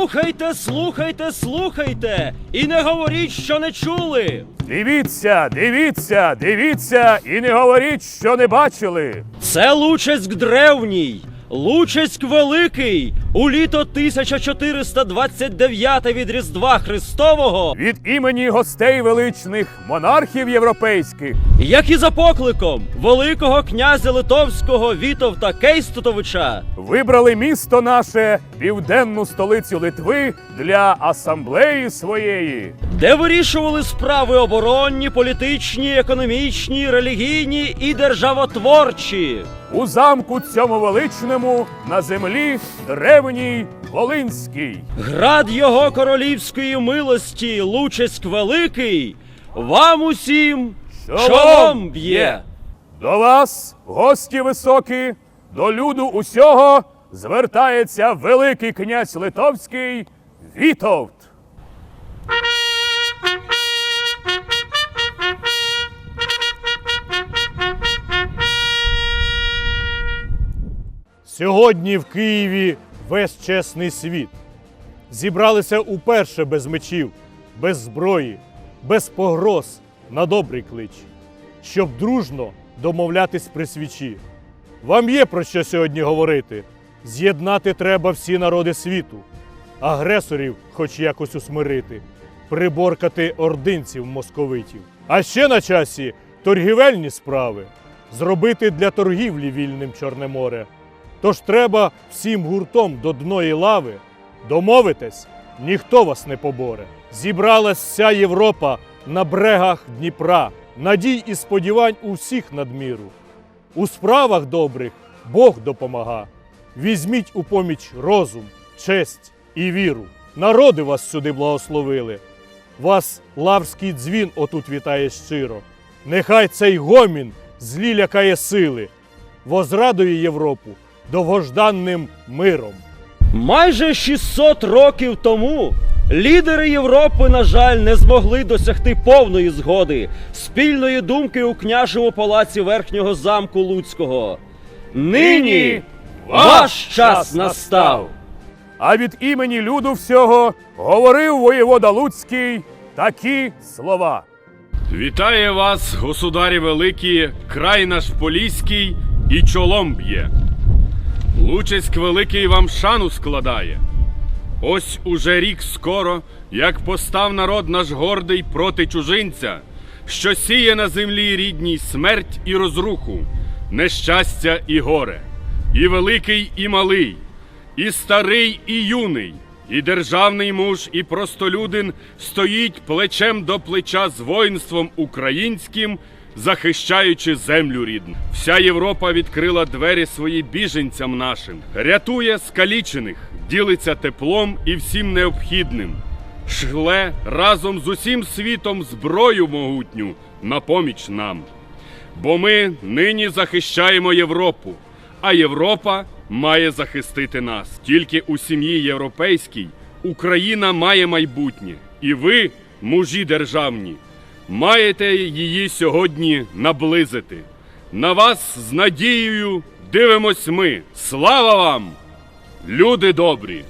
Слухайте, слухайте, слухайте, і не говоріть, що не чули. Дивіться, дивіться, дивіться! І не говоріть, що не бачили. Це Лучеськ древній, Лучеськ великий, у літо 1429 від Різдва Христового, Від імені гостей величних монархів європейських! Як і за покликом великого князя Литовського Вітовта Кейстутовича, вибрали місто наше, південну столицю Литви, для асамблеї своєї. де вирішували справи оборонні, політичні, економічні, релігійні і державотворчі. У замку цьому величному на землі древній Волинській. Град його королівської милості, Лучеськ Великий, вам усім шолом б'є. До вас, гості високі, до люду усього звертається Великий князь Литовський Вітовт. Сьогодні в Києві весь чесний світ. Зібралися уперше без мечів, без зброї, без погроз на добрий клич, щоб дружно домовлятись при свічі. Вам є про що сьогодні говорити. З'єднати треба всі народи світу, агресорів хоч якось усмирити, приборкати ординців московитів. А ще на часі торгівельні справи зробити для торгівлі вільним Чорне море. Тож треба всім гуртом до дної лави домовитись, ніхто вас не поборе. Зібралась вся Європа на брегах Дніпра, надій і сподівань у всіх надміру. У справах добрих Бог допомага. Візьміть у поміч розум, честь і віру. Народи вас сюди благословили. Вас лаврський дзвін отут вітає щиро. Нехай цей гомін злі лякає сили, возрадує Європу довгожданним миром. Майже 600 років тому лідери Європи, на жаль, не змогли досягти повної згоди спільної думки у княжому палаці верхнього замку Луцького. Нині ваш час настав. А від імені люду всього говорив воєвода Луцький такі слова. Вітає вас, государі великі, край наш поліський і чолом б'є. Лучеськ великий вам шану складає. Ось уже рік скоро, як постав народ наш гордий проти чужинця, що сіє на землі рідній смерть і розруху, нещастя і горе, і великий, і малий, і старий, і юний, і державний муж, і простолюдин стоїть плечем до плеча з воїнством українським, захищаючи землю рідну. Вся Європа відкрила двері свої біженцям нашим, рятує скалічених, ділиться теплом і всім необхідним. Шле разом з усім світом зброю могутню на поміч нам. Бо ми нині захищаємо Європу, а Європа має захистити нас. Тільки у сім'ї європейській Україна має майбутнє, і ви, мужі державні, маєте її сьогодні наблизити. На вас з надією дивимось ми. Слава вам, люди добрі!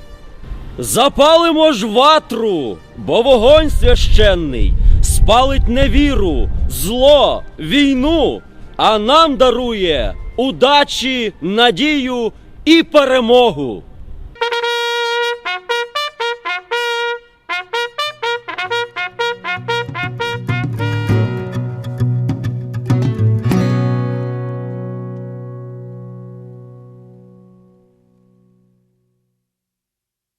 Запалимо ж ватру, бо вогонь священний спалить невіру, зло, війну, а нам дарує удачі, надію і перемогу.